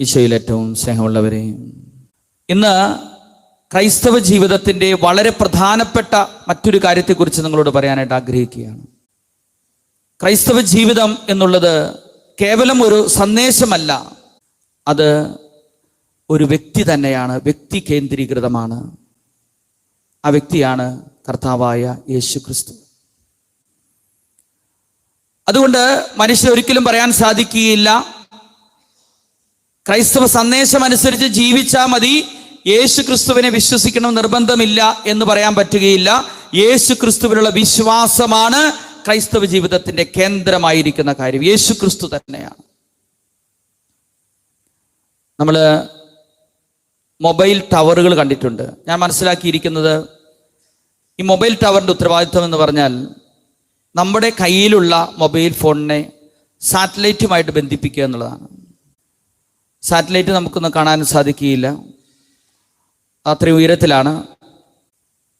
ഈശോയിൽ ഏറ്റവും സ്നേഹമുള്ളവരെ ഇന്ന് ക്രൈസ്തവ ജീവിതത്തിന്റെ വളരെ പ്രധാനപ്പെട്ട മറ്റൊരു കാര്യത്തെക്കുറിച്ച് നിങ്ങളോട് പറയാനായിട്ട് ആഗ്രഹിക്കുകയാണ്. ക്രൈസ്തവ ജീവിതം എന്നുള്ളത് കേവലം ഒരു സന്ദേശമല്ല അത് ഒരു വ്യക്തി തന്നെയാണ് വ്യക്തി കേന്ദ്രീകൃതമാണ്. ആ വ്യക്തിയാണ് കർത്താവായ യേശു ക്രിസ്തു. അതുകൊണ്ട് മനുഷ്യൻ ഒരിക്കലും പറയാൻ സാധിക്കുകയില്ല ക്രൈസ്തവ സന്ദേശം അനുസരിച്ച് ജീവിച്ചാൽ മതി. യേശു ക്രിസ്തുവിനെ വിശ്വസിക്കണം നിർബന്ധമില്ല എന്ന് പറയാൻ പറ്റുകയില്ല. യേശു ക്രിസ്തുവിനുള്ള വിശ്വാസമാണ് ക്രൈസ്തവ ജീവിതത്തിന്റെ കേന്ദ്രമായിരിക്കുന്ന കാര്യം. യേശു ക്രിസ്തു തന്നെയാണ്. നമ്മൾ മൊബൈൽ ടവറുകൾ കണ്ടിട്ടുണ്ട്. ഞാൻ മനസ്സിലാക്കിയിരിക്കുന്നത് ഈ മൊബൈൽ ടവറിന്റെ ഉത്തരവാദിത്വം എന്ന് പറഞ്ഞാൽ നമ്മുടെ കയ്യിലുള്ള മൊബൈൽ ഫോണിനെ സാറ്റലൈറ്റുമായിട്ട് ബന്ധിപ്പിക്കുക എന്നുള്ളതാണ്. സാറ്റലൈറ്റ് നമുക്കൊന്ന് കാണാൻ സാധിക്കുകയില്ല. അത്രയും ഉയരത്തിലാണ്.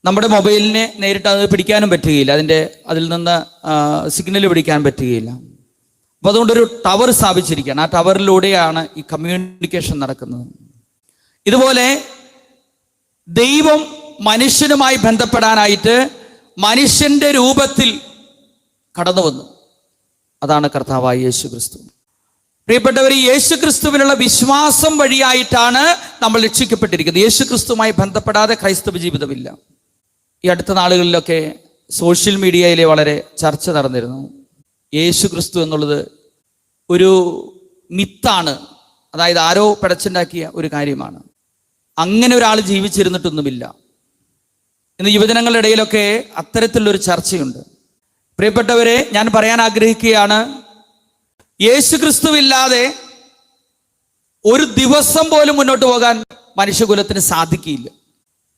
നമ്മുടെ മൊബൈലിനെ നേരിട്ട് അത് പിടിക്കാനും പറ്റുകയില്ല. അതിന്റെ അതിൽ നിന്ന് സിഗ്നൽ പിടിക്കാൻ പറ്റുകയില്ല. അപ്പോൾ അതുകൊണ്ടൊരു ടവർ സ്ഥാപിച്ചിരിക്കുകയാണ്. ആ ടവറിലൂടെയാണ് ഈ കമ്മ്യൂണിക്കേഷൻ നടക്കുന്നത്. ഇതുപോലെ ദൈവം മനുഷ്യനുമായി ബന്ധപ്പെടാനായിട്ട് മനുഷ്യന്റെ രൂപത്തിൽ കടന്നു വന്നു അതാണ് കർത്താവായ യേശു ക്രിസ്തു പ്രിയപ്പെട്ടവർ യേശു ക്രിസ്തുവിനുള്ള വിശ്വാസം വഴിയായിട്ടാണ് നമ്മൾ രക്ഷിക്കപ്പെട്ടിരിക്കുന്നത്. യേശു ക്രിസ്തുവുമായി ബന്ധപ്പെടാതെ ക്രൈസ്തവ ജീവിതമില്ല. ഈ അടുത്ത നാളുകളിലൊക്കെ സോഷ്യൽ മീഡിയയിലെ വളരെ ചർച്ച നടന്നിരുന്നു. യേശു ക്രിസ്തു എന്നുള്ളത് ഒരു മിത്താണ് അതായത് ആരോ പടച്ചുണ്ടാക്കിയ ഒരു കാര്യമാണ്. അങ്ങനെ ഒരാൾ ജീവിച്ചിരുന്നിട്ടൊന്നുമില്ല. ഇന്ന് യുവജനങ്ങളുടെ ഇടയിലൊക്കെ അത്തരത്തിലുള്ളൊരു ചർച്ചയുണ്ട്. പ്രിയപ്പെട്ടവരെ ഞാൻ പറയാൻ ആഗ്രഹിക്കുകയാണ് യേശു ക്രിസ്തുവില്ലാതെ ഒരു ദിവസം പോലും മുന്നോട്ട് പോകാൻ മനുഷ്യകുലത്തിന് സാധിക്കില്ല.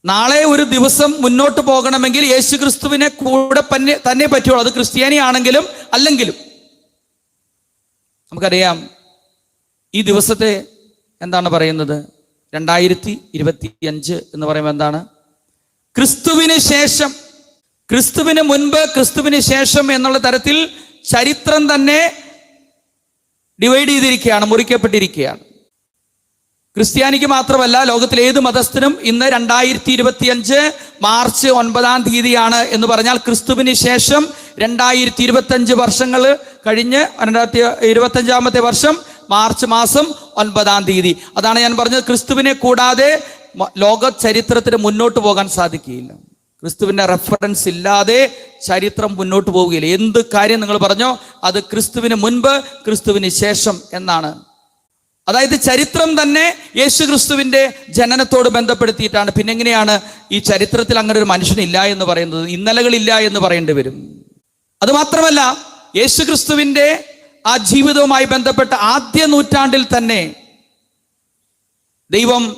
നാളെ ഒരു ദിവസം മുന്നോട്ട് പോകണമെങ്കിൽ യേശു ക്രിസ്തുവിനെ കൂടെ തന്നെ തന്നെ പറ്റുള്ളൂ. അത് ക്രിസ്ത്യാനി ആണെങ്കിലും അല്ലെങ്കിലും. നമുക്കറിയാം ഈ ദിവസത്തെ എന്താണ് പറയുന്നത്? രണ്ടായിരത്തി ഇരുപത്തി അഞ്ച് എന്ന് പറയുമ്പോൾ എന്താണ്? ക്രിസ്തുവിന് ശേഷം ക്രിസ്തുവിന് മുൻപ് ക്രിസ്തുവിന് ശേഷം എന്നുള്ള തരത്തിൽ ചരിത്രം തന്നെ ഡിവൈഡ് ചെയ്തിരിക്കുകയാണ് മുറിക്കപ്പെട്ടിരിക്കുകയാണ്. ക്രിസ്ത്യാനിക്ക് മാത്രമല്ല ലോകത്തിലെ ഏത് മതസ്ഥനും ഇന്ന് രണ്ടായിരത്തി ഇരുപത്തി അഞ്ച് മാർച്ച് ഒൻപതാം തീയതിയാണ് എന്ന് പറഞ്ഞാൽ ക്രിസ്തുവിന് ശേഷം രണ്ടായിരത്തി ഇരുപത്തി അഞ്ച് വർഷങ്ങൾ കഴിഞ്ഞ് രണ്ടായിരത്തി ഇരുപത്തി അഞ്ചാമത്തെ വർഷം മാർച്ച് മാസം ഒൻപതാം തീയതി. അതാണ് ഞാൻ പറഞ്ഞത് ക്രിസ്തുവിനെ കൂടാതെ ലോക ചരിത്രത്തിന് മുന്നോട്ട് പോകാൻ സാധിക്കുകയില്ല. ക്രിസ്തുവിന്റെ റെഫറൻസ് ഇല്ലാതെ ചരിത്രം മുന്നോട്ട് പോവുകയില്ല. എന്ത് കാര്യം നിങ്ങൾ പറഞ്ഞോ അത് ക്രിസ്തുവിന് മുൻപ് ക്രിസ്തുവിന് ശേഷം എന്നാണ്. അതായത് ചരിത്രം തന്നെ യേശു ക്രിസ്തുവിന്റെ ജനനത്തോട് ബന്ധപ്പെടുത്തിയിട്ടാണ്. പിന്നെ എങ്ങനെയാണ് ഈ ചരിത്രത്തിൽ അങ്ങനെ ഒരു മനുഷ്യനില്ല എന്ന് പറയുന്നത് ഇന്നലകളില്ല എന്ന് പറയേണ്ടി വരും. അത് മാത്രമല്ല യേശു ക്രിസ്തുവിന്റെ ആ ജീവിതവുമായി ബന്ധപ്പെട്ട ആദ്യ നൂറ്റാണ്ടിൽ തന്നെ ദൈവം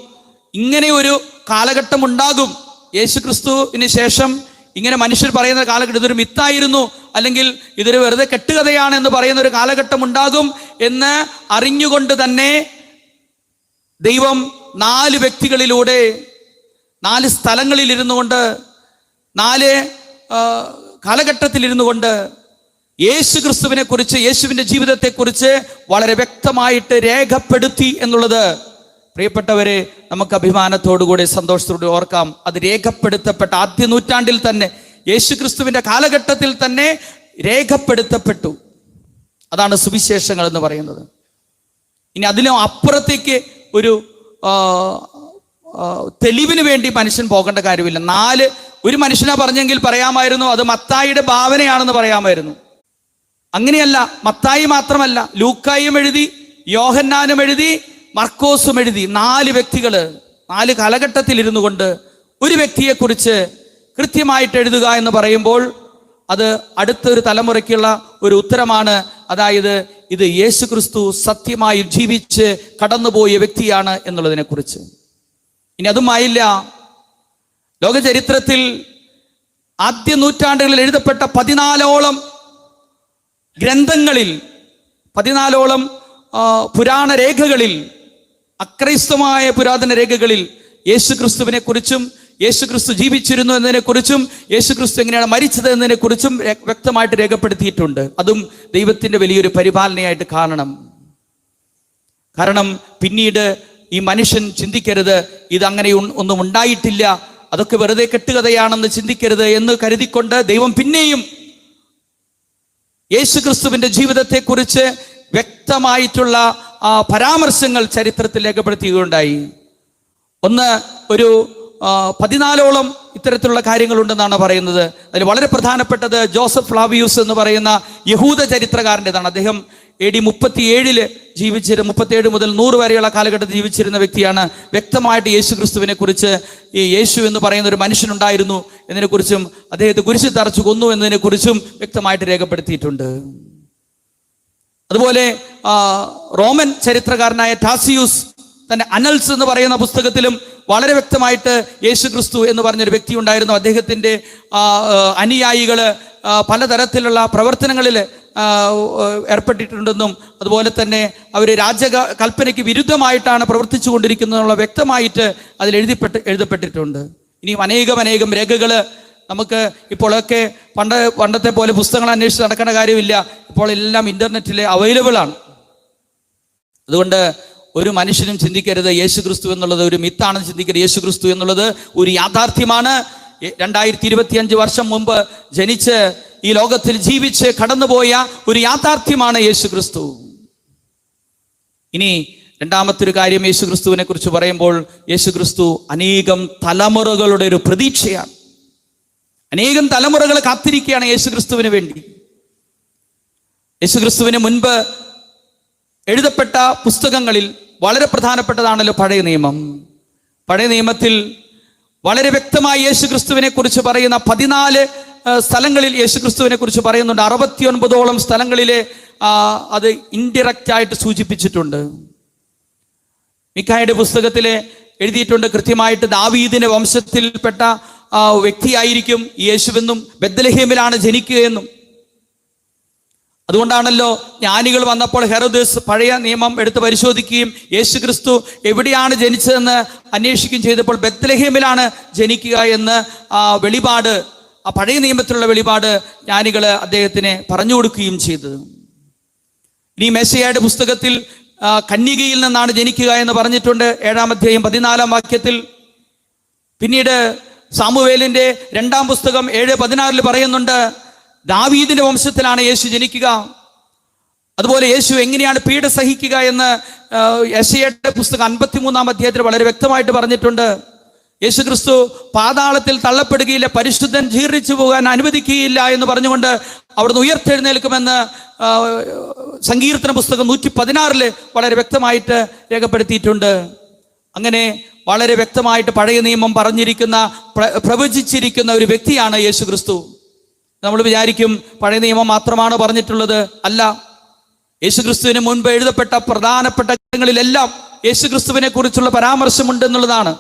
ഇങ്ങനെ ഒരു കാലഘട്ടം ഉണ്ടാകും. യേശു ക്രിസ്തുവിന് ശേഷം ഇങ്ങനെ മനുഷ്യർ പറയുന്ന കാലഘട്ടം ഇതൊരു മിത്തായിരുന്നു. അല്ലെങ്കിൽ ഇതൊരു വെറുതെ കെട്ടുകഥയാണ് എന്ന് പറയുന്ന ഒരു കാലഘട്ടം ഉണ്ടാകും എന്ന് അറിഞ്ഞുകൊണ്ട് തന്നെ ദൈവം നാല് വ്യക്തികളിലൂടെ നാല് സ്ഥലങ്ങളിൽ ഇരുന്നു കൊണ്ട് നാല് കാലഘട്ടത്തിൽ ഇരുന്നു കൊണ്ട് യേശു ക്രിസ്തുവിനെ കുറിച്ച് യേശുവിന്റെ ജീവിതത്തെക്കുറിച്ച് വളരെ വ്യക്തമായിട്ട് രേഖപ്പെടുത്തി എന്നുള്ളത് പ്രിയപ്പെട്ടവരെ നമുക്ക് അഭിമാനത്തോടുകൂടി സന്തോഷത്തോടെ ഓർക്കാം അത് രേഖപ്പെടുത്തപ്പെട്ട ആദ്യ നൂറ്റാണ്ടിൽ തന്നെ യേശു ക്രിസ്തുവിന്റെ കാലഘട്ടത്തിൽ തന്നെ രേഖപ്പെടുത്തപ്പെട്ടു. അതാണ് സുവിശേഷങ്ങൾ എന്ന് പറയുന്നത്. ഇനി അതിലും അപ്പുറത്തേക്ക് ഒരു തെളിവിന് വേണ്ടി മനുഷ്യൻ പോകേണ്ട കാര്യമില്ല. നാല് ഒരു മനുഷ്യനെ പറഞ്ഞെങ്കിൽ പറയാമായിരുന്നു അത് മത്തായിയുടെ ഭാവനയാണെന്ന് പറയാമായിരുന്നു. അങ്ങനെയല്ല മത്തായി മാത്രമല്ല ലൂക്കായും എഴുതി യോഹന്നാനും എഴുതി മർക്കോസും എഴുതി നാല് വ്യക്തികൾ നാല് കാലഘട്ടത്തിൽ ഇരുന്നു കൊണ്ട് ഒരു വ്യക്തിയെക്കുറിച്ച് കൃത്യമായിട്ട് എഴുതുക എന്ന് പറയുമ്പോൾ അത് അടുത്തൊരു തലമുറയ്ക്കുള്ള ഒരു ഉത്തരമാണ്. അതായത് ഇത് യേശു ക്രിസ്തു സത്യമായി ജീവിച്ച് കടന്നുപോയ വ്യക്തിയാണ് എന്നുള്ളതിനെ കുറിച്ച് ഇനി അതുമായില്ല. ലോക ചരിത്രത്തിൽ ആദ്യ നൂറ്റാണ്ടുകളിൽ എഴുതപ്പെട്ട പതിനാലോളം ഗ്രന്ഥങ്ങളിൽ പതിനാലോളം പുരാണ രേഖകളിൽ അക്രൈസ്തമായ പുരാതന രേഖകളിൽ യേശു ക്രിസ്തുവിനെ കുറിച്ചും യേശു ക്രിസ്തു ജീവിച്ചിരുന്നു എന്നതിനെക്കുറിച്ചും യേശുക്രിസ്തു യേശു ക്രിസ്തു എങ്ങനെയാണ് മരിച്ചത് എന്നതിനെ കുറിച്ചും വ്യക്തമായിട്ട് രേഖപ്പെടുത്തിയിട്ടുണ്ട്. അതും ദൈവത്തിന്റെ വലിയൊരു പരിപാലനയായിട്ട് കാണണം. കാരണം പിന്നീട് ഈ മനുഷ്യൻ ചിന്തിക്കരുത് ഇത് അങ്ങനെ ഒന്നും ഉണ്ടായിട്ടില്ല അതൊക്കെ വെറുതെ കെട്ടുകഥയാണെന്ന് ചിന്തിക്കരുത് എന്ന് കരുതിക്കൊണ്ട് ദൈവം പിന്നെയും യേശുക്രിസ്തുവിന്റെ ജീവിതത്തെക്കുറിച്ച് വ്യക്തമായിട്ടുള്ള പരാമർശങ്ങൾ ചരിത്രത്തിൽ രേഖപ്പെടുത്തുകയുണ്ടായി ഒന്ന് ഒരു ആ, പതിനാലോളം ഇത്തരത്തിലുള്ള കാര്യങ്ങളുണ്ടെന്നാണ് പറയുന്നത്. അതിൽ വളരെ പ്രധാനപ്പെട്ടത് ജോസഫ് ഫ്ലാവിയൂസ് എന്ന് പറയുന്ന യഹൂദ ചരിത്രകാരന്റെതാണ്. അദ്ദേഹം എ ഡി മുപ്പത്തിയേഴിൽ ജീവിച്ചിരുന്ന മുപ്പത്തിയേഴ് മുതൽ നൂറ് വരെയുള്ള കാലഘട്ടത്തിൽ ജീവിച്ചിരുന്ന വ്യക്തിയാണ്. വ്യക്തമായിട്ട് യേശു ക്രിസ്തുവിനെ കുറിച്ച് ഈ യേശു എന്ന് പറയുന്ന ഒരു മനുഷ്യനുണ്ടായിരുന്നു. എന്നതിനെക്കുറിച്ചും അദ്ദേഹത്തെ കുരിശിൽ തറച്ചു കൊന്നു എന്നതിനെക്കുറിച്ചും വ്യക്തമായിട്ട് രേഖപ്പെടുത്തിയിട്ടുണ്ട്. അതുപോലെ റോമൻ ചരിത്രകാരനായ ടാസിയൂസ് തന്റെ അനൽസ് എന്ന് പറയുന്ന പുസ്തകത്തിലും വളരെ വ്യക്തമായിട്ട് യേശു ക്രിസ്തു എന്ന് പറഞ്ഞൊരു വ്യക്തി ഉണ്ടായിരുന്നു ആ, അനുയായികൾ പലതരത്തിലുള്ള പ്രവർത്തനങ്ങളിൽ ഏർപ്പെട്ടിട്ടുണ്ടെന്നും അതുപോലെ തന്നെ അവർ രാജ കൽപ്പനയ്ക്ക് വിരുദ്ധമായിട്ടാണ് പ്രവർത്തിച്ചു കൊണ്ടിരിക്കുന്നതെന്നുള്ള വ്യക്തമായിട്ട് അതിൽ എഴുതിപ്പെട്ട് എഴുതപ്പെട്ടിട്ടുണ്ട്. ഇനിയും അനേകം അനേകം രേഖകൾ നമുക്ക് ഇപ്പോഴൊക്കെ പണ്ട് പണ്ടത്തെ പോലെ പുസ്തകങ്ങൾ അന്വേഷിച്ച് നടക്കേണ്ട കാര്യമില്ല. ഇപ്പോൾ എല്ലാം ഇന്റർനെറ്റിൽ അവൈലബിൾ ആണ്. അതുകൊണ്ട് ഒരു മനുഷ്യനും ചിന്തിക്കരുത് യേശു ക്രിസ്തു എന്നുള്ളത് ഒരു മിത്താണെന്ന് ചിന്തിക്കരുത് യേശു ക്രിസ്തു എന്നുള്ളത് ഒരു യാഥാർത്ഥ്യമാണ്. രണ്ടായിരത്തി ഇരുപത്തി അഞ്ച് വർഷം മുമ്പ് ജനിച്ച് ഈ ലോകത്തിൽ ജീവിച്ച് കടന്നുപോയ ഒരു യാഥാർത്ഥ്യമാണ് യേശു ക്രിസ്തു ഇനി രണ്ടാമത്തെ ഒരു കാര്യം യേശു ക്രിസ്തുവിനെ കുറിച്ച് പറയുമ്പോൾ യേശു ക്രിസ്തു അനേകം തലമുറകളുടെ ഒരു പ്രതീക്ഷയാണ്. അനേകം തലമുറകൾ കാത്തിരിക്കുകയാണ് യേശു ക്രിസ്തുവിന് വേണ്ടി. യേശുക്രിസ്തുവിന് മുൻപ് എഴുതപ്പെട്ട പുസ്തകങ്ങളിൽ വളരെ പ്രധാനപ്പെട്ടതാണല്ലോ പഴയ നിയമം. പഴയ നിയമത്തിൽ വളരെ വ്യക്തമായി യേശു ക്രിസ്തുവിനെ കുറിച്ച് പറയുന്ന പതിനാല് സ്ഥലങ്ങളിൽ യേശു ക്രിസ്തുവിനെ കുറിച്ച് പറയുന്നുണ്ട്. അറുപത്തിയൊൻപതോളം സ്ഥലങ്ങളിലെ അത് ഇൻഡിറക്റ്റ് ആയിട്ട് സൂചിപ്പിച്ചിട്ടുണ്ട്. മിക്കായുടെ പുസ്തകത്തിലെ എഴുതിയിട്ടുണ്ട് കൃത്യമായിട്ട് ദാവീദിന്റെ വംശത്തിൽപ്പെട്ട വ്യക്തിയായിരിക്കും ഈ യേശുവെന്നും ബദ്ലഹേമിലാണ് ജനിക്കുകയെന്നും അതുകൊണ്ടാണല്ലോ ജ്ഞാനികൾ വന്നപ്പോൾ ഹെറോദസ് പഴയ നിയമം എടുത്ത് പരിശോധിക്കുകയും യേശു ക്രിസ്തു എവിടെയാണ് ജനിച്ചതെന്ന് അന്വേഷിക്കുകയും ചെയ്തപ്പോൾ ബത്ലഹേമിലാണ് ജനിക്കുക എന്ന് ആ വെളിപാട് ആ പഴയ നിയമത്തിലുള്ള വെളിപാട് ജ്ഞാനികൾ അദ്ദേഹത്തിന് പറഞ്ഞു കൊടുക്കുകയും ചെയ്തത് ഇനി മെസ്സയുടെ പുസ്തകത്തിൽ ആ, കന്യകയിൽ നിന്നാണ് ജനിക്കുക എന്ന് പറഞ്ഞിട്ടുണ്ട് ഏഴാം അധ്യായം പതിനാലാം വാക്യത്തിൽ. പിന്നീട് സാമുവേലിന്റെ രണ്ടാം പുസ്തകം ഏഴ് പതിനാറിൽ പറയുന്നുണ്ട് ദാവീദിന്റെ വംശത്തിലാണ് യേശു ജനിക്കുക. അതുപോലെ യേശു എങ്ങനെയാണ് പീഡ സഹിക്കുക എന്ന് യശയുടെ പുസ്തകം അൻപത്തിമൂന്നാം അധ്യായത്തിൽ വളരെ വ്യക്തമായിട്ട് പറഞ്ഞിട്ടുണ്ട്. യേശു ക്രിസ്തു പാതാളത്തിൽ തള്ളപ്പെടുകയില്ല പരിശുദ്ധൻ ജീർണിച്ചു പോകാൻ അനുവദിക്കുകയില്ല എന്ന് പറഞ്ഞുകൊണ്ട് അവിടുന്ന് ഉയർത്തെഴുന്നേൽക്കുമെന്ന് സങ്കീർത്തന പുസ്തകം നൂറ്റി പതിനാറിൽ വളരെ വ്യക്തമായിട്ട് രേഖപ്പെടുത്തിയിട്ടുണ്ട്. അങ്ങനെ വളരെ വ്യക്തമായിട്ട് പഴയ നിയമം പറഞ്ഞിരിക്കുന്ന പ്ര- പ്രവചിച്ചിരിക്കുന്ന ഒരു വ്യക്തിയാണ് യേശു ക്രിസ്തു നമ്മൾ വിചാരിക്കും പഴയ നിയമം മാത്രമാണ് പറഞ്ഞിട്ടുള്ളത്. അല്ല യേശുക്രിസ്തുവിന് മുൻപ് എഴുതപ്പെട്ട പ്രധാനപ്പെട്ട ഘട്ടങ്ങളിലെല്ലാം യേശുക്രിസ്തുവിനെ കുറിച്ചുള്ള പരാമർശമുണ്ട് എന്നുള്ളതാണ്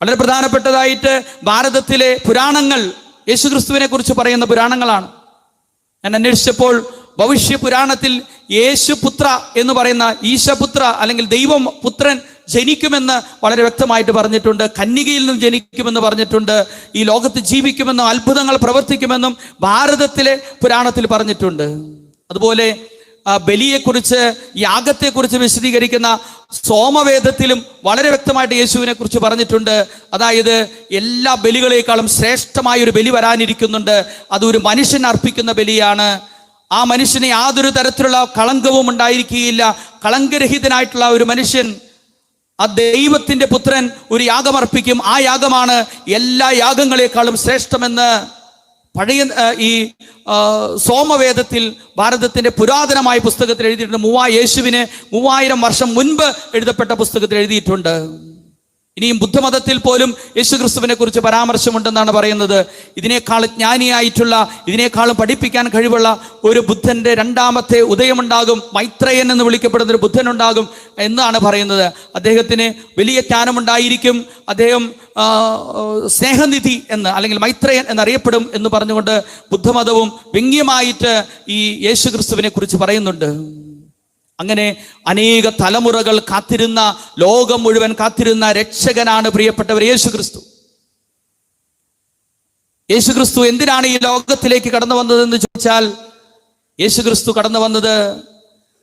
വളരെ പ്രധാനപ്പെട്ടതായിട്ട് ഭാരതത്തിലെ പുരാണങ്ങൾ യേശുക്രിസ്തുവിനെ കുറിച്ച് പറയുന്ന പുരാണങ്ങളാണ്. ഞാൻ അന്വേഷിച്ചപ്പോൾ ഭവിഷ്യ പുരാണത്തിൽ യേശുപുത്ര എന്ന് പറയുന്ന ഈശപുത്ര അല്ലെങ്കിൽ ദൈവം പുത്രൻ ജനിക്കുമെന്ന് വളരെ വ്യക്തമായിട്ട് പറഞ്ഞിട്ടുണ്ട്. കന്യകയിൽ നിന്നും ജനിക്കുമെന്ന് പറഞ്ഞിട്ടുണ്ട്. ഈ ലോകത്ത് ജീവിക്കുമെന്നും അത്ഭുതങ്ങൾ പ്രവർത്തിക്കുമെന്നും ഭാരതത്തിലെ പുരാണത്തിൽ പറഞ്ഞിട്ടുണ്ട്. അതുപോലെ ബലിയെക്കുറിച്ച് യാഗത്തെക്കുറിച്ച് വിശദീകരിക്കുന്ന സോമവേദത്തിലും വളരെ വ്യക്തമായിട്ട് യേശുവിനെ കുറിച്ച് പറഞ്ഞിട്ടുണ്ട്. അതായത് എല്ലാ ബലികളേക്കാളും ശ്രേഷ്ഠമായ ഒരു ബലി വരാനിരിക്കുന്നുണ്ട്. അതൊരു മനുഷ്യൻ അർപ്പിക്കുന്ന ബലിയാണ്. ആ മനുഷ്യന് യാതൊരു തരത്തിലുള്ള കളങ്കവും ഉണ്ടായിരിക്കുകയില്ല. കളങ്കരഹിതനായിട്ടുള്ള ഒരു മനുഷ്യൻ ആ ദൈവത്തിന്റെ പുത്രൻ ഒരു യാഗമർപ്പിക്കും ആ യാഗമാണ് എല്ലാ യാഗങ്ങളെക്കാളും ശ്രേഷ്ഠമെന്ന് പഴയ ഈ സോമവേദത്തിൽ ഭാരതത്തിന്റെ പുരാതനമായ പുസ്തകത്തിൽ എഴുതിയിട്ടുണ്ട്. മൂവാ യേശുവിന് മൂവായിരം വർഷം മുൻപ് എഴുതപ്പെട്ട പുസ്തകത്തിൽ എഴുതിയിട്ടുണ്ട്. ഇനിയും ബുദ്ധമതത്തിൽ പോലും യേശു ക്രിസ്തുവിനെ കുറിച്ച് പരാമർശമുണ്ടെന്നാണ് പറയുന്നത്. ഇതിനേക്കാൾ ജ്ഞാനിയായിട്ടുള്ള ഇതിനേക്കാളും പഠിപ്പിക്കാൻ കഴിവുള്ള ഒരു ബുദ്ധന്റെ രണ്ടാമത്തെ ഉദയമുണ്ടാകും. മൈത്രയൻ എന്ന് വിളിക്കപ്പെടുന്ന ഒരു ബുദ്ധൻ ഉണ്ടാകും എന്നാണ് പറയുന്നത്. അദ്ദേഹത്തിന് വലിയ ജ്ഞാനമുണ്ടായിരിക്കും. അദ്ദേഹം സ്നേഹനിധി എന്ന് അല്ലെങ്കിൽ മൈത്രയൻ എന്നറിയപ്പെടും എന്ന് പറഞ്ഞുകൊണ്ട് ബുദ്ധമതവും വ്യംഗ്യമായിട്ട് ഈ യേശു ക്രിസ്തുവിനെ കുറിച്ച് പറയുന്നുണ്ട്. അങ്ങനെ അനേക തലമുറകൾ കാത്തിരുന്ന ലോകം മുഴുവൻ കാത്തിരുന്ന രക്ഷകനാണ് പ്രിയപ്പെട്ടവർ യേശു ക്രിസ്തു യേശു ക്രിസ്തു എന്തിനാണ് ഈ ലോകത്തിലേക്ക് കടന്നു വന്നതെന്ന് ചോദിച്ചാൽ യേശു ക്രിസ്തു കടന്നു വന്നത്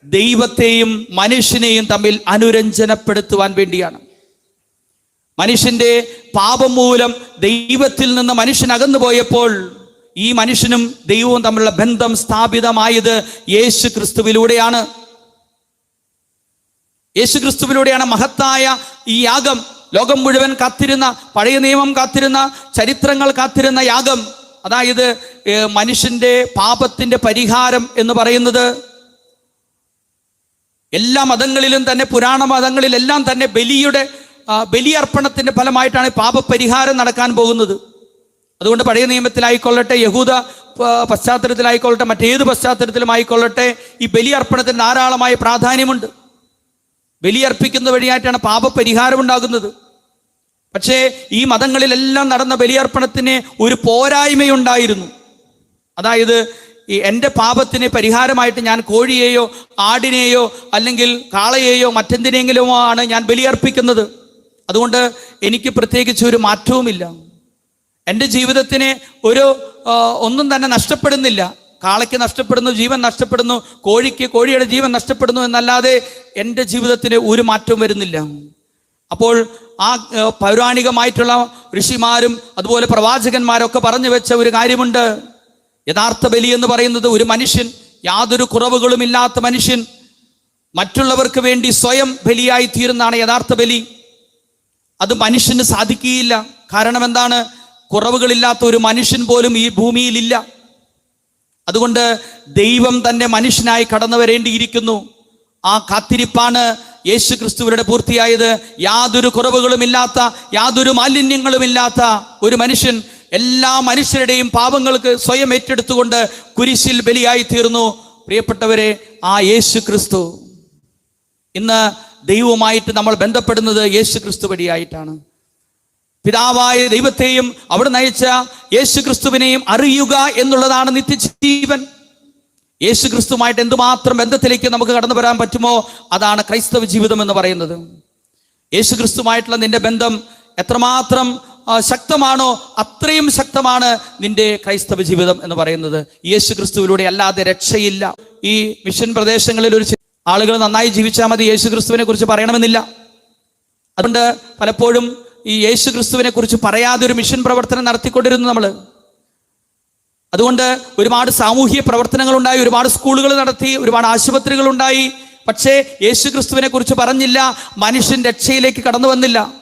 ദൈവത്തെയും മനുഷ്യനെയും തമ്മിൽ അനുരഞ്ജനപ്പെടുത്തുവാൻ വേണ്ടിയാണ്. മനുഷ്യന്റെ പാപം മൂലം ദൈവത്തിൽ നിന്ന് മനുഷ്യൻ അകന്നു പോയപ്പോൾ ഈ മനുഷ്യനും ദൈവവും തമ്മിലുള്ള ബന്ധം സ്ഥാപിതമായത് യേശു ക്രിസ്തുവിലൂടെയാണ് യേശു ക്രിസ്തുവിലൂടെയാണ് മഹത്തായ ഈ യാഗം. ലോകം മുഴുവൻ കാത്തിരുന്ന പഴയ നിയമം കാത്തിരുന്ന ചരിത്രങ്ങൾ കാത്തിരുന്ന യാഗം. അതായത് മനുഷ്യന്റെ പാപത്തിന്റെ പരിഹാരം എന്ന് പറയുന്നത് എല്ലാ മതങ്ങളിലും തന്നെ പുരാണ മതങ്ങളിലെല്ലാം തന്നെ ബലിയുടെ ബലിയർപ്പണത്തിന്റെ ഫലമായിട്ടാണ് പാപപരിഹാരം നടക്കാൻ പോകുന്നത്. അതുകൊണ്ട് പഴയ നിയമത്തിലായിക്കൊള്ളട്ടെ യഹൂദ പശ്ചാത്തലത്തിലായിക്കൊള്ളട്ടെ മറ്റേത് പശ്ചാത്തലത്തിലും ആയിക്കൊള്ളട്ടെ ഈ ബലിയർപ്പണത്തിന് ധാരാളമായ പ്രാധാന്യമുണ്ട്. ബലിയർപ്പിക്കുന്ന വഴിയായിട്ടാണ് പാപപരിഹാരം ഉണ്ടാകുന്നത് പക്ഷേ ഈ മതങ്ങളിലെല്ലാം നടന്ന ബലിയർപ്പണത്തിന് ഒരു പോരായ്മയുണ്ടായിരുന്നു. അതായത് ഈ എന്റെ പാപത്തിന് പരിഹാരമായിട്ട് ഞാൻ കോഴിയെയോ ആടിനെയോ അല്ലെങ്കിൽ കാളയെയോ മറ്റെന്തിനെങ്കിലുമോ ആണ് ഞാൻ ബലിയർപ്പിക്കുന്നത്. അതുകൊണ്ട് എനിക്ക് പ്രത്യേകിച്ച് ഒരു മാറ്റവുമില്ല. എന്റെ ജീവിതത്തിന് ഒരു ഒന്നും തന്നെ നഷ്ടപ്പെടുന്നില്ല. കാളയ്ക്ക് നഷ്ടപ്പെടുന്നു ജീവൻ നഷ്ടപ്പെടുന്നു കോഴിക്ക് കോഴിയുടെ ജീവൻ നഷ്ടപ്പെടുന്നു എന്നല്ലാതെ എന്റെ ജീവിതത്തിന് ഒരു മാറ്റവും വരുന്നില്ല. അപ്പോൾ ആ പൗരാണികമായിട്ടുള്ള ഋഷിമാരും അതുപോലെ പ്രവാചകന്മാരൊക്കെ പറഞ്ഞു വെച്ച ഒരു കാര്യമുണ്ട്. യഥാർത്ഥ ബലി എന്ന് പറയുന്നത് ഒരു മനുഷ്യൻ യാതൊരു കുറവുകളും ഇല്ലാത്ത മനുഷ്യൻ മറ്റുള്ളവർക്ക് വേണ്ടി സ്വയം ബലിയായി തീരുന്നതാണ് യഥാർത്ഥ ബലി. അത് മനുഷ്യന് സാധിക്കുകയില്ല. കാരണം എന്താണ്? കുറവുകളില്ലാത്ത ഒരു മനുഷ്യൻ പോലും ഈ ഭൂമിയിലില്ല. അതുകൊണ്ട് ദൈവം തന്നെ മനുഷ്യനായി കടന്നു വരേണ്ടിയിരിക്കുന്നു. ആ കാത്തിരിപ്പാണ് യേശു ക്രിസ്തുവരുടെ പൂർത്തിയായത്. യാതൊരു കുറവുകളുമില്ലാത്ത യാതൊരു മാലിന്യങ്ങളുമില്ലാത്ത ഒരു മനുഷ്യൻ എല്ലാ മനുഷ്യരുടെയും പാപങ്ങൾക്ക് സ്വയം ഏറ്റെടുത്തുകൊണ്ട് കുരിശിൽ ബലിയായി തീർന്നു പ്രിയപ്പെട്ടവരെ ആ യേശു ക്രിസ്തു ഇന്ന് ദൈവവുമായിട്ട് നമ്മൾ ബന്ധപ്പെടുന്നത് യേശു ക്രിസ്തു വഴിയായിട്ടാണ്. പിതാവായ ദൈവത്തെയും അവിടെ നയിച്ച യേശു ക്രിസ്തുവിനെയും അറിയുക എന്നുള്ളതാണ് നിത്യജീവൻ. യേശു ക്രിസ്തുമായിട്ട് എന്തുമാത്രം ബന്ധത്തിലേക്ക് നമുക്ക് കടന്നു വരാൻ പറ്റുമോ അതാണ് ക്രൈസ്തവ ജീവിതം എന്ന് പറയുന്നത്. യേശു ക്രിസ്തുമായിട്ടുള്ള നിന്റെ ബന്ധം എത്രമാത്രം ശക്തമാണോ അത്രയും ശക്തമാണ് നിന്റെ ക്രൈസ്തവ ജീവിതം എന്ന് പറയുന്നത്. യേശു ക്രിസ്തുവിലൂടെ അല്ലാതെ രക്ഷയില്ല. ഈ മിഷൻ പ്രദേശങ്ങളിൽ ഒരു ആളുകൾ നന്നായി ജീവിച്ചാൽ മതി യേശു ക്രിസ്തുവിനെ കുറിച്ച് പറയണമെന്നില്ല. അതുകൊണ്ട് പലപ്പോഴും ഈ യേശു ക്രിസ്തുവിനെ കുറിച്ച് പറയാതെ ഒരു മിഷൻ പ്രവർത്തനം നടത്തിക്കൊണ്ടിരുന്നു നമ്മൾ അതുകൊണ്ട് ഒരുപാട് സാമൂഹിക പ്രവർത്തനങ്ങൾ ഉണ്ടായി ഒരുപാട് സ്കൂളുകൾ നടത്തി ഒരുപാട് ആശുപത്രികൾ ഉണ്ടായി പക്ഷേ യേശു ക്രിസ്തുവിനെ കുറിച്ച് പറഞ്ഞില്ല മനുഷ്യൻ രക്ഷയിലേക്ക് കടന്നു വന്നില്ല.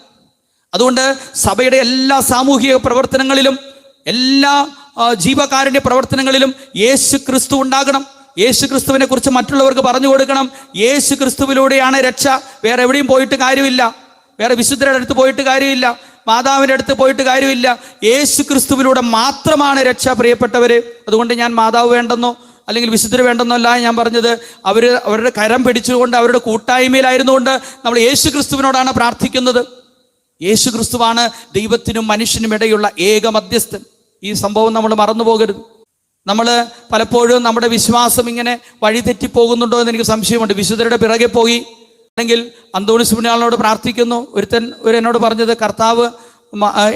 അതുകൊണ്ട് സഭയുടെ എല്ലാ സാമൂഹിക പ്രവർത്തനങ്ങളിലും എല്ലാ ജീവകാരുണ്യ പ്രവർത്തനങ്ങളിലും യേശു ക്രിസ്തു ഉണ്ടാകണം. യേശു ക്രിസ്തുവിനെ കുറിച്ച് മറ്റുള്ളവർക്ക് പറഞ്ഞു കൊടുക്കണം. യേശു ക്രിസ്തുവിലൂടെയാണ് രക്ഷ. വേറെ എവിടെയും പോയിട്ട് കാര്യമില്ല. വേറെ വിശുദ്ധരുടെ അടുത്ത് പോയിട്ട് കാര്യമില്ല. മാതാവിന്റെ അടുത്ത് പോയിട്ട് കാര്യമില്ല. യേശു ക്രിസ്തുവിലൂടെ മാത്രമാണ് രക്ഷ പ്രിയപ്പെട്ടവര്. അതുകൊണ്ട് ഞാൻ മാതാവ് വേണ്ടെന്നോ അല്ലെങ്കിൽ വിശുദ്ധർ വേണ്ടെന്നോ അല്ല ഞാൻ പറഞ്ഞത്. അവർ അവരുടെ കരം പിടിച്ചുകൊണ്ട് അവരുടെ കൂട്ടായ്മയിലായിരുന്നുകൊണ്ട് നമ്മൾ യേശു ക്രിസ്തുവിനോടാണ് പ്രാർത്ഥിക്കുന്നത്. യേശു ക്രിസ്തുവാണ് ദൈവത്തിനും മനുഷ്യനും ഇടയുള്ള ഏക മധ്യസ്ഥൻ. ഈ സംഭവം നമ്മൾ മറന്നു പോകരുത്. നമ്മൾ പലപ്പോഴും നമ്മുടെ വിശ്വാസം ഇങ്ങനെ വഴിതെറ്റി പോകുന്നുണ്ടോ എന്ന് എനിക്ക് സംശയമുണ്ട്. വിശുദ്ധരുടെ പിറകെ പോയി അല്ലെങ്കിൽ അന്തോണി സുബിനാളിനോട് പ്രാർത്ഥിക്കുന്നു. ഒരുത്തൻ ഒരു എന്നോട് പറഞ്ഞത് കർത്താവ്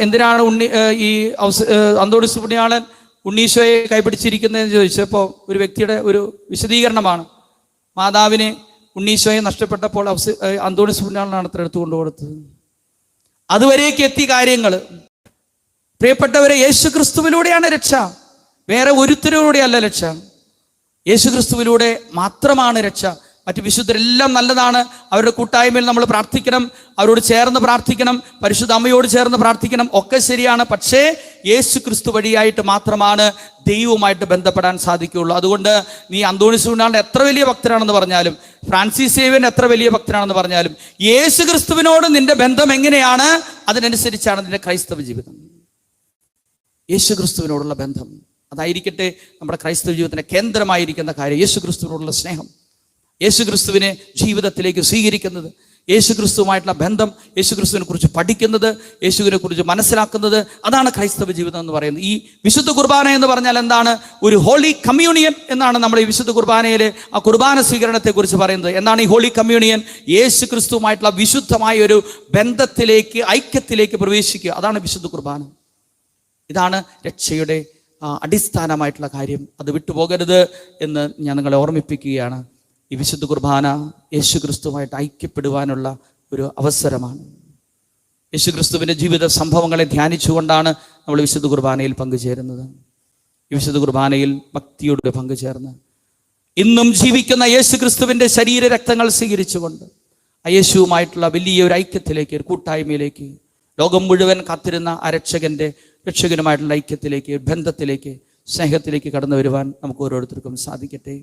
എന്തിനാണ് ഉണ്ണി ഈ അവസ ആ, അന്തോണി സുബിനാളൻ ഉണ്ണീശോയെ കൈപിടിച്ചിരിക്കുന്നതെന്ന് ചോദിച്ചപ്പോൾ ഒരു വ്യക്തിയുടെ ഒരു വിശദീകരണമാണ്. മാതാവിനെ ഉണ്ണീശോയെ നഷ്ടപ്പെട്ടപ്പോൾ അവസ അന്തോണിസ് അന്തോണി സുബിനാളിനാണ് അത്ര എടുത്തു കൊണ്ടുകൊടുത്തത് അതുവരേക്ക് എത്തി കാര്യങ്ങൾ. പ്രിയപ്പെട്ടവരെ യേശു ക്രിസ്തുവിലൂടെയാണ് രക്ഷ. വേറെ ഒരുത്തരൂടെയല്ല രക്ഷ. യേശു ക്രിസ്തുവിലൂടെ മാത്രമാണ് രക്ഷ. മറ്റ് വിശുദ്ധരെല്ലാം നല്ലതാണ്. അവരുടെ കൂട്ടായ്മയിൽ നമ്മൾ പ്രാർത്ഥിക്കണം. അവരോട് ചേർന്ന് പ്രാർത്ഥിക്കണം. പരിശുദ്ധ അമ്മയോട് ചേർന്ന് പ്രാർത്ഥിക്കണം. ഒക്കെ ശരിയാണ്. പക്ഷേ യേശു ക്രിസ്തു വഴിയായിട്ട് മാത്രമാണ് ദൈവവുമായിട്ട് ബന്ധപ്പെടാൻ സാധിക്കുകയുള്ളൂ. അതുകൊണ്ട് നീ അന്തോണി സുനാളിന്റെ എത്ര വലിയ ഭക്തനാണെന്ന് പറഞ്ഞാലും ഫ്രാൻസിസ് സേവ്യൻ എത്ര വലിയ ഭക്തനാണെന്ന് പറഞ്ഞാലും യേശു ക്രിസ്തുവിനോട് നിന്റെ ബന്ധം എങ്ങനെയാണ്? അതിനനുസരിച്ചാണ് നിന്റെ ക്രൈസ്തവ ജീവിതം. യേശു ക്രിസ്തുവിനോടുള്ള ബന്ധം അതായിരിക്കട്ടെ നമ്മുടെ ക്രൈസ്തവ ജീവിതത്തിന്റെ കേന്ദ്രമായിരിക്കുന്ന കാര്യം. യേശു ക്രിസ്തുവിനോടുള്ള സ്നേഹം. യേശു ക്രിസ്തുവിനെ ജീവിതത്തിലേക്ക് സ്വീകരിക്കുന്നത് യേശു ക്രിസ്തുവുമായിട്ടുള്ള ബന്ധം യേശു ക്രിസ്തുവിനെ കുറിച്ച് പഠിക്കുന്നത് യേശുവിനെ കുറിച്ച് മനസ്സിലാക്കുന്നത് അതാണ് ക്രൈസ്തവ ജീവിതം എന്ന് പറയുന്നത്. ഈ വിശുദ്ധ കുർബാന എന്ന് പറഞ്ഞാൽ എന്താണ്? ഒരു ഹോളി കമ്മ്യൂണിയൻ എന്നാണ് നമ്മൾ ഈ വിശുദ്ധ കുർബാനയിലെ ആ കുർബാന സ്വീകരണത്തെ കുറിച്ച് പറയുന്നത്. എന്താണ് ഈ ഹോളി കമ്മ്യൂണിയൻ യേശു ക്രിസ്തുവുമായിട്ടുള്ള വിശുദ്ധമായ ഒരു ബന്ധത്തിലേക്ക് ഐക്യത്തിലേക്ക് പ്രവേശിക്കുക. അതാണ് വിശുദ്ധ കുർബാന. ഇതാണ് രക്ഷയുടെ അടിസ്ഥാനമായിട്ടുള്ള കാര്യം. അത് വിട്ടുപോകരുത് എന്ന് ഞാൻ നിങ്ങളെ ഓർമ്മിപ്പിക്കുകയാണ്. ഈ വിശുദ്ധ കുർബാന യേശു ക്രിസ്തുവായിട്ട് ഐക്യപ്പെടുവാനുള്ള ഒരു അവസരമാണ്. യേശു ക്രിസ്തുവിന്റെ ജീവിത സംഭവങ്ങളെ ധ്യാനിച്ചുകൊണ്ടാണ് നമ്മൾ വിശുദ്ധ കുർബാനയിൽ പങ്കുചേരുന്നത്. ഈ വിശുദ്ധ കുർബാനയിൽ ഭക്തിയോടെ പങ്കുചേർന്ന് ഇന്നും ജീവിക്കുന്ന യേശു ക്രിസ്തുവിന്റെ ശരീര രക്തങ്ങൾ സ്വീകരിച്ചുകൊണ്ട് ആ യേശുവുമായിട്ടുള്ള വലിയ ഒരു ഐക്യത്തിലേക്ക് ഒരു കൂട്ടായ്മയിലേക്ക് ലോകം മുഴുവൻ കാത്തിരുന്ന ആ രക്ഷകന്റെ രക്ഷകനുമായിട്ടുള്ള ഐക്യത്തിലേക്ക് ബന്ധത്തിലേക്ക് സ്നേഹത്തിലേക്ക് കടന്നു വരുവാൻ നമുക്ക് ഓരോരുത്തർക്കും സാധിക്കട്ടെ.